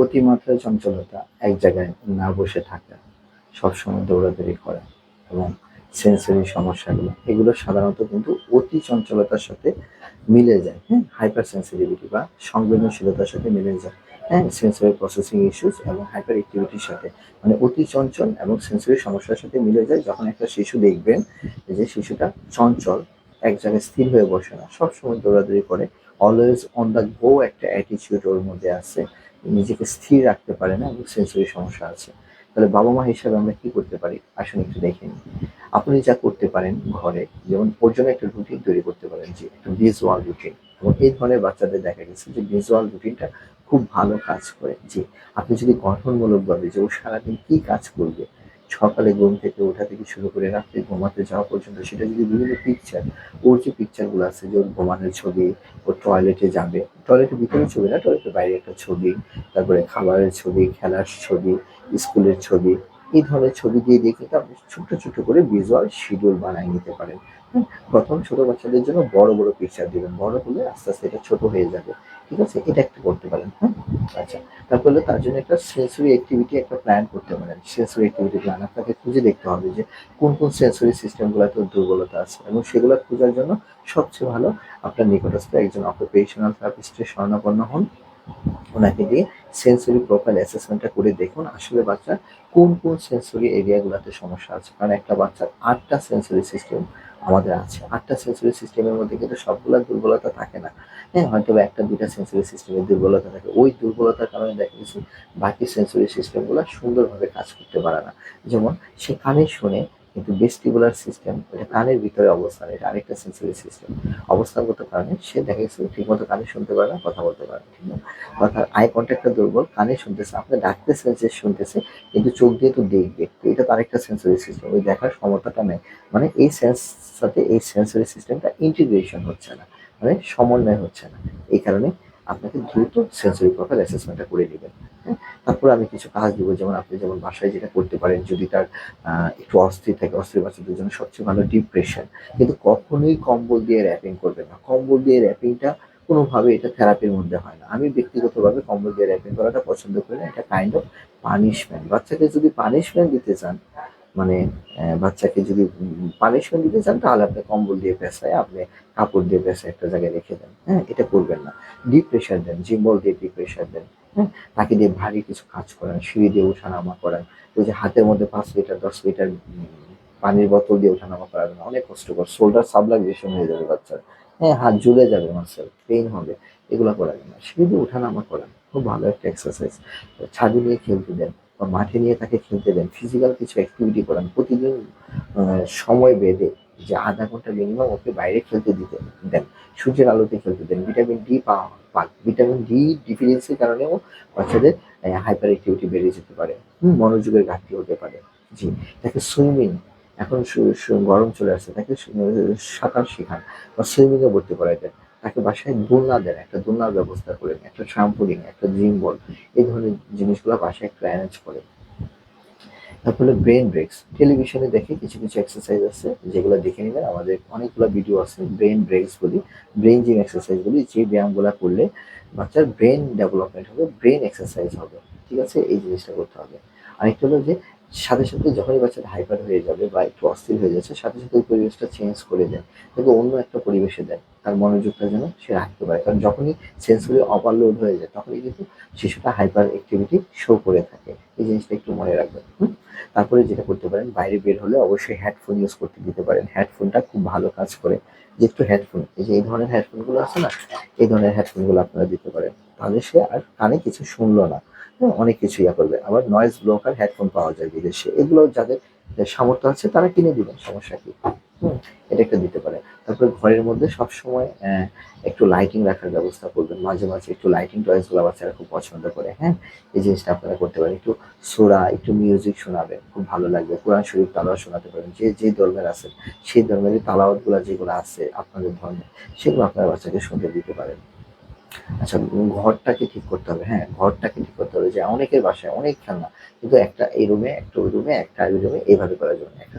অতিমাত্রায় চঞ্চলতা এক জায়গায় না বসে থাকা, সবসময় দৌড়াদৌড়ি করা এবং সেন্সরি সমস্যাগুলো, এগুলো সাধারণত কিন্তু অতি চঞ্চলতার সাথে মিলে যায় হ্যাঁ? হাইপার সেন্সিটিভিটি বা সংবেদনশীলতার সাথে মিলে যায় হ্যাঁ? সেন্সরি প্রসেসিং ইস্যুস এবং হাইপার অ্যাক্টিভিটির সাথে মানে অতি চঞ্চল এবং সেন্সরি সমস্যার সাথে মিলে যায় যখন একটা শিশু দেখবেন যে শিশুটা চঞ্চল, এক জায়গায় স্থির হয়ে বসে না, সবসময় দৌড়াদৌড়ি করে অলওয়েজ অন দ্য গো একটা অ্যাটিচিউড ওর মধ্যে আছে। নিজেকে স্থির রাখতে পারে না এবং সেন্সরি সমস্যা আছে। তাহলে বাবা মা হিসাবে আমরা কি করতে পারি? আসুন একটু দেখে নিই। আপনি যা করতে পারেন ঘরে, যেমন ওর জন্য একটা রুটিন তৈরি করতে পারেন যে একটা ভিজুয়াল রুটিন এবং এই ধরনের বাচ্চাদের দেখা গেছে যে ভিজুয়াল রুটিনটা খুব ভালো কাজ করে। যে আপনি যদি গঠনমূলকভাবে যে ও সারাদিন কি কাজ করবে সকালে ঘুম থেকে ওঠা থেকে শুরু করে রাত্রে ঘুমাতে যাওয়া পর্যন্ত সেটা যদি বিভিন্ন পিকচার ওর যে পিকচারগুলো আছে যে ওর ঘুমানোর ছবি, ও টয়লেটে যাবে। টয়লেটের ভিতরে ছবি না টয়লেটের বাইরে একটা ছবি, তারপরে খাবারের ছবি, খেলার ছবি স্কুলের ছবি এই ধরনের ছবি দিয়ে দিয়ে কিন্তু আপনি ছোট ছোট করে ভিজুয়াল শিডিউল বানিয়ে নিতে পারেন। হুম, প্রথম ছোট বাচ্চাদের জন্য বড় বড় পিকচার দিবেন। বড় হলে আস্তে আস্তে এটা ছোট হয়ে যাবে। ঠিক আছে? এটা একটা করতে পারেন। হ্যাঁ? আচ্ছা। তারপরে তার জন্য একটা সেন্সরি অ্যাক্টিভিটি একটা প্ল্যান করতে পারেন। সেন্সরি অ্যাক্টিভিটি প্ল্যান আপনাকে খুঁজে দেখতে হবে যে কোন কোন সেন্সরি সিস্টেমগুলোতে দুর্বলতা আছে এবং সেগুলো খোঁজার জন্য সবচেয়ে ভালো আপনার নিকটস্থ একজন অকুপেশনাল থেরাপিস্টের শরণাপন্ন হন। ওনাকে দিয়ে সেন্সরি প্রোফাইল অ্যাসেসমেন্টটা করে দেখুন, আসলে বাচ্চার কোন কোন সেন্সরি এরিয়াগুলোতে সমস্যা আছে? কারণ একটা বাচ্চার আটটা সেন্সরি সিস্টেম আমাদের আছে। আটটা সেন্সরি সিস্টেমের মধ্যে কিন্তু সবগুলো দুর্বলতা থাকে না। হ্যাঁ হয়তো একটা, দুইটা সেন্সরি সিস্টেমের দুর্বলতা থাকে। ওই দুর্বলতার কারণে দেখা গেছে বাকি সেন্সরি সিস্টেমগুলো সুন্দরভাবে কাজ করতে পারে না। যেমন সে কানে শুনে কিন্তু ভেস্টিবুলার সিস্টেম এটা কানের ভিতরে অবস্থান, এটা আরেকটা সেন্সরি সিস্টেম অবস্থানগত কারণে সে দেখা গেছে ঠিকমতো কানে শুনতে পারে না, কথা বলতে পারে ঠিক না? অর্থাৎ আই কন্ট্যাক্টটা দুর্বল, কানে শুনতেছে, আপনি ডাকতেছেন যে শুনতেছে, কিন্তু চোখ দিয়ে তো দেখবে, তো এটা তো আরেকটা সেন্সরি সিস্টেম ওই দেখার ক্ষমতাটা নেই। মানে এই সেন্স সাথে এই সেন্সরি সিস্টেমটা ইন্টিগ্রেশন হচ্ছে না মানে সমন্বয় হচ্ছে না। এই কারণে আপনাকে দ্রুত সেন্সরি প্রোফাইল অ্যাসেসমেন্টটা করে নেবেন। তারপরে আমি কিছু কাজ দেবো, যেমন আপনি যেমন বাসায় যেটা করতে পারেন, যদি তার একটু অস্থির থাকে, অস্থির বাচ্চাদের জন্য সবচেয়ে ভালো ডিপ্রেশন কিন্তু কখনোই কম্বল দিয়ে র্যাপিং করবেন না। কম্বল দিয়ে র্যাপিংটা কোনোভাবে এটা থেরাপির মধ্যে হয় না। আমি ব্যক্তিগতভাবে কম্বল দিয়ে র্যাপিং করাটা পছন্দ করি না। এটা কাইন্ড অফ পানিশমেন্ট বাচ্চাকে যদি পানিশমেন্ট দিতে চান মানে বাচ্চাকে যদি পানিশমেন্ট দিতে চান, তাহলে আপনি কম্বল দিয়ে পেঁচায় আপনি কাপড় দিয়ে পেঁচায় একটা জায়গায় রেখে দেন। হ্যাঁ এটা করবেন না। ডিপ প্রেশার দেন, জিম্বল দিয়ে ডিপ প্রেশার দেন হ্যাঁ। তাকে দিয়ে ভারী কিছু কাজ করান, সিঁড়ি দিয়ে ওঠানামা করান। ওই যে হাতের মধ্যে পাঁচ লিটার, দশ লিটার পানির বোতল দিয়ে ওঠানামা করাবেন অনেক কষ্টকর। শোল্ডার সাবলাইজেশন হয়ে যাবে বাচ্চার। হ্যাঁ হাত জুড়ে যাবে মাসেল পেইন হবে। এগুলো করাবেন না। সিঁড়ি দিয়ে ওঠানামা করান। খুব ভালো একটা এক্সারসাইজ ছাদে নিয়ে খেলতে দেন। বা মাঠে নিয়ে তাকে খেলতে দেন। ফিজিক্যাল কিছু অ্যাক্টিভিটি করান। প্রতিদিন সময় বেঁধে যে আধা ঘণ্টা মিনিমাম ওকে বাইরে খেলতে দিতে দেন। সূর্যের আলোতে খেলতে দেন। ভিটামিন ডি পাওয়া পাক ভিটামিন ডি ডিফিসিয়েন্সির কারণেও বাচ্চাদের হাইপার অ্যাক্টিভিটি বেড়ে যেতে পারে। মনোযোগের ঘাটতি হতে পারে। জি, তাকে সুইমিং এখন গরম চলে আসছে। তাকে সাঁতার শেখান বা সুইমিংয়ে ভর্তি করাই দেন। তাকে বাসায় দোলনা দেন, একটা দোলনার ব্যবস্থা করেন একটা ট্রাম্পোলিন একটা জিম বল এই ধরনের জিনিসগুলো বাসায় একটু অ্যারেঞ্জ করে। তারপরে ব্রেন ব্রেকস টেলিভিশনে দেখে কিছু কিছু এক্সারসাইজ আছে, যেগুলো দেখে নেবেন। আমাদের অনেকগুলো ভিডিও আছে ব্রেন ব্রেকস বলি ব্রেন জিম এক্সারসাইজ বলি, যে ব্যায়ামগুলো করলে বাচ্চার ব্রেন ডেভেলপমেন্ট হবে ব্রেন এক্সারসাইজ হবে, ঠিক আছে? এই জিনিসটা করতে হবে। আরেকটা হলো যে, সাথে সাথে যখনই বাচ্চাটা হাইপার হয়ে যাবে বা একটু অস্থির হয়ে যাচ্ছে, সাথে সাথে ওই পরিবেশটা চেঞ্জ করে দেন তাকে অন্য একটা পরিবেশে দেন তার মনোযোগটা যেন সে রাখতে পারে। কারণ যখনই সেন্সরি ওভারলোড হয়ে যায়, তখনই কিন্তু শিশুটা হাইপার অ্যাক্টিভিটি শো করে থাকে। এই জিনিসটা একটু মনে রাখবেন? তারপরে যেটা করতে পারেন, বাইরে বের হলে অবশ্যই হেডফোন ইউজ করতে দিতে পারেন। হেডফোনটা খুব ভালো কাজ করে। যে একটু হেডফোন এই যে এই ধরনের হেডফোনগুলো আছে না, এই ধরনের হেডফোনগুলো আপনারা দিতে পারেন। তাহলে সে আর কানে কিছু শুনলো না। হ্যাঁ অনেক কিছু ইয়া করবে। আবার নয়েজ ব্লকার হেডফোন পাওয়া যায় বিদেশে। এগুলো যাদের সামর্থ্য আছে তারা কিনে দিবেন, সমস্যা কি? এটা একটা দিতে পারে। তারপরে ঘরের মধ্যে সবসময় আহ, একটু লাইটিং রাখার ব্যবস্থা করবেন। মাঝে মাঝে একটু লাইটিং টয়েসগুলো বাচ্চারা খুব পছন্দ করে হ্যাঁ এই জিনিসটা আপনারা করতে পারেন। একটু সোরা একটু মিউজিক শোনাবেন খুব ভালো লাগবে। কোরআন শরীফ তালাওয়াত শোনাতে পারেন। যে যে ধর্মের আছে সেই ধর্মের তালাওয়াতগুলো যেগুলো আছে আপনাদের ধর্মে সেগুলো আপনারা বাচ্চাকে শুনতে দিতে পারেন। আচ্ছা ঘরটাকে ঠিক করতে হবে হ্যাঁ ঘরটাকে ঠিক করতে হবে যে অনেকের বাসায় অনেক খেলনা কিন্তু একটা এই রুমে একটা ওই রুমে একটা ওই রুমে এইভাবে করার জন্য। একটা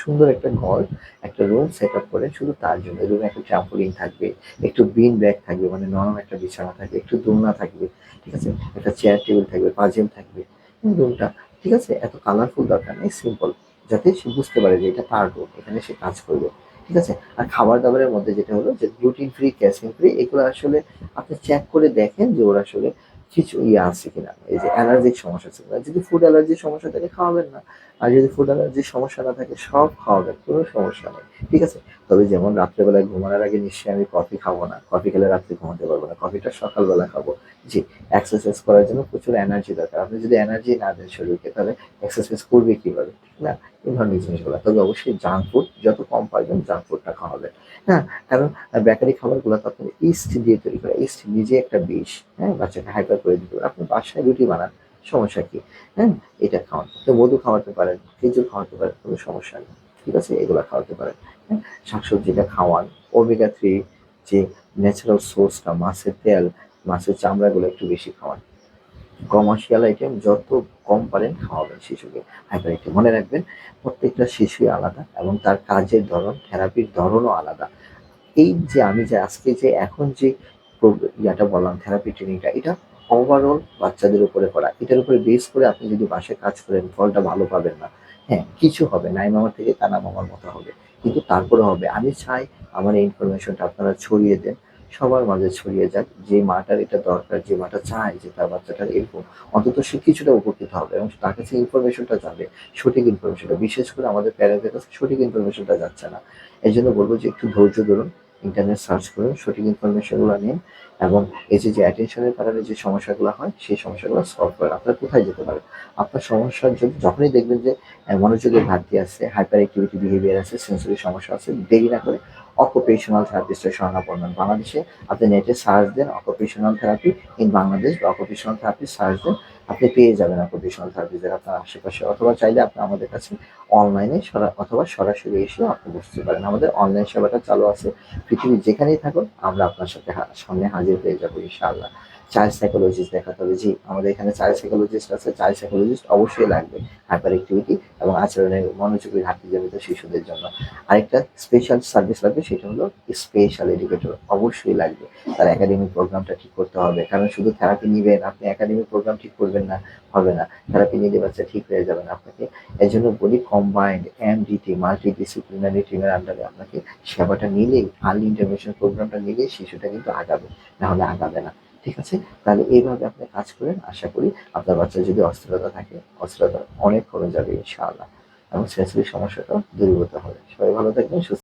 সুন্দর একটা ঘর, একটা রুম সেট আপ করে শুধু তার জন্য। এই রুমে একটা ট্রাম্পোলিন থাকবে, একটু বিন ব্যাগ থাকবে মানে নরম একটা বিছানা থাকবে, একটু দোলনা থাকবে, ঠিক আছে? একটা চেয়ার টেবিল থাকবে পাজেম থাকবে রুমটা ঠিক আছে? এত কালারফুল দরকার নেই সিম্পল যাতে সে বুঝতে পারে যে এটা তার রুম এখানে সে কাজ করবে। ঠিক আছে? আর খাবার দাবারের মধ্যে যেটা হলো যে গ্লুটিন ফ্রি ক্যাসিন ফ্রি এগুলো আসলে আপনি চেক করে দেখেন যে ওরা আসলে কিছু ইয়ে আছে কিনা। এই যে অ্যালার্জিক সমস্যা আছে যদি ফুড অ্যালার্জির সমস্যা থাকে, খাওয়াবেন না। আর যদি ফুড অ্যালার্জির সমস্যা না থাকে, সব খাওয়াবেন কোনো সমস্যা নেই। ঠিক আছে? তবে যেমন রাত্রেবেলায় ঘুমানোর আগে নিশ্চয়ই আমি কফি খাব না। কফি খেলে রাত্রে ঘুমাতে পারব না। কফিটা সকালবেলা খাব। জি এক্সারসাইজ করার জন্য প্রচুর এনার্জি দরকার। আপনি যদি এনার্জি না দেন শরীরকে, তাহলে এক্সারসাইজ করবে কীভাবে? না এই ধরনের জিনিসগুলো। তবে অবশ্যই জাঙ্ক ফুড যত কম পারবেন জাঙ্ক ফুডটা খাওয়াবেন। হ্যাঁ কারণ বেকারি খাবারগুলো তো আপনার ইস্ট দিয়ে তৈরি করা। ইস্ট নিজে একটা বিষ হ্যাঁ বাচ্চাকে হাইপার করে দিতে পারে আপনি বাসায় রুটি বানান সমস্যা কি? হ্যাঁ এটা খাওয়ান তো মধু খাওয়াতে পারেন, খেজুর খাওয়াতে পারেন, কোনো সমস্যা নেই, ঠিক আছে? এগুলো খাওয়াতে পারেন হ্যাঁ? শাকসবজিটা খাওয়ান ওমেগা থ্রি যে ন্যাচারাল সোর্সটা মাছের তেল, মাছের চামড়াগুলো একটু বেশি খাওয়ান। কমার্শিয়াল আইটেম যত কম পারেন খাওয়াবেন শিশুকে। হাইপার আইটেম মনে রাখবেন, প্রত্যেকটা শিশুই আলাদা এবং তার কাজের ধরন থেরাপির ধরনও আলাদা। এই যে আমি যে আজকে যে এখন যে ইয়াটা বললাম থেরাপি ট্রেনিংটা এটা ওভারঅল বাচ্চাদের উপরে করা। এটার উপরে বেস করে আপনি যদি বাসায় কাজ করেন, ফলটা ভালো পাবেন না। হ্যাঁ কিছু হবে নাই মামার থেকে কানা মামার মতো হবে। কিন্তু তারপরে হবে। আমি চাই আমার এই ইনফরমেশনটা আপনারা ছড়িয়ে দেন, সবার মাঝে ছড়িয়ে যাক। যে মাটার এটা দরকার, যে মাটা চায় যে তার বাচ্চাটার এরকম, অন্তত সে কিছুটা উপকৃত হবে এবং তার কাছে ইনফরমেশনটা যাবে, সঠিক ইনফরমেশনটা বিশেষ করে আমাদের প্যারেন্টদের কাছে সঠিক ইনফরমেশনটা যাচ্ছে না। এই জন্য বলব যে একটু ধৈর্য ধরুন ইন্টারনেট সার্চ করে সঠিক ইনফরমেশনগুলো নিন এবং এই যে যে অ্যাটেনশনের কারণে যে সমস্যাগুলো হয়, সেই সমস্যাগুলো সলভ করেন আপনার কোথায় যেতে পারেন আপনার সমস্যার জন্য যখনই দেখবেন যে মনোযোগের ঘাটতি আছে হাইপার অ্যাক্টিভিটি বিহেভিয়ার আছে সেন্সরি সমস্যা আছে, দেরি না করে অকুপেশনাল থেরাপিস্টের শরণাপন্ন। বাংলাদেশে। আপনি নেটে সার্চ দেন অকুপেশনাল থেরাপি ইন বাংলাদেশ বা অকুপেশনাল থেরাপি সার্চ দেন, আপনি পেয়ে যাবেন অকুপেশনাল থেরাপিদের আপনার আশেপাশে। অথবা চাইলে আপনি আমাদের কাছে অনলাইনে অথবা সরাসরি এসে আপনি বুঝতে পারেন। আমাদের অনলাইন সেবাটা চালু আছে। পৃথিবীর যেখানেই থাকুন, আমরা আপনার সাথে সামনে হাজির হয়ে যাব ইনশাআল্লাহ। চাইল্ড সাইকোলজিস্ট দেখাতে হবে। জি, আমাদের এখানে চাইল্ড সাইকোলজিস্ট আছে। চাইল্ড সাইকোলজিস্ট অবশ্যই লাগবে হাইপার অ্যাক্টিভিটি এবং আচরণের মনোযোগী ঘাটতিজনিত শিশুদের জন্য। আরেকটা স্পেশাল সার্ভিস লাগবে, সেটা হলো স্পেশাল এডুকেটর অবশ্যই লাগবে। তার একাডেমিক প্রোগ্রামটা ঠিক করতে হবে। কারণ শুধু থেরাপি নিবেন, আপনি একাডেমিক প্রোগ্রাম ঠিক করবেন না, হবে না। থেরাপি নিলে বাচ্চা ঠিক হয়ে যাবে না আপনাকে। এই জন্য বলি কম্বাইন্ড এমডিটি মাল্টি ডিসিপ্লিনারি টিমের আন্ডারে আপনাকে সেবাটা নিলেই আর্লি ইন্টারভেনশন প্রোগ্রামটা নিলেই শিশুটা কিন্তু আগাবে। না হলে আগাবে না। ঠিক আছে? তাহলে এইভাবে আপনি কাজ করেন, আশা করি আপনার বাচ্চার যদি অস্থিরতা থাকে, অস্থিরতা অনেক কমে যাবে, ইনশাআল্লাহ। এবং সেসবের সমস্যাটা দূরীভূত হবে। সবাই ভালো থাকবেন, সুস্থ